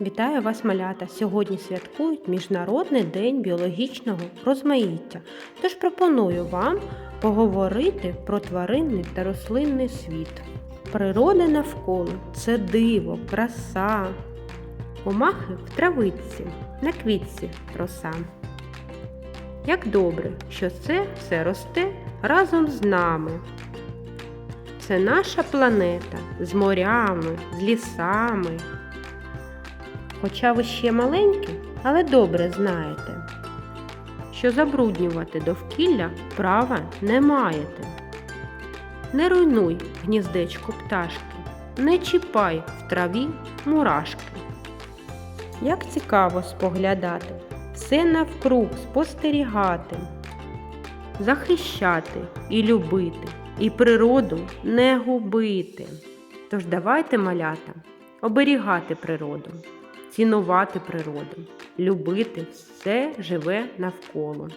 Вітаю вас, малята! Сьогодні святкують Міжнародний день біологічного розмаїття. Тож пропоную вам поговорити про тваринний та рослинний світ. Природа навколо це диво, краса. Комахи в травиці, на квітці роса. Як добре, що це все росте разом з нами. Це наша планета з морями, з лісами. Хоча ви ще маленькі, але добре знаєте, що забруднювати довкілля права не маєте. Не руйнуй гніздечко пташки, не чіпай в траві мурашки. Як цікаво споглядати, все навкруг спостерігати, захищати і любити, і природу не губити. Тож давайте, малята, оберігати природу, цінувати природу, любити все живе навколо.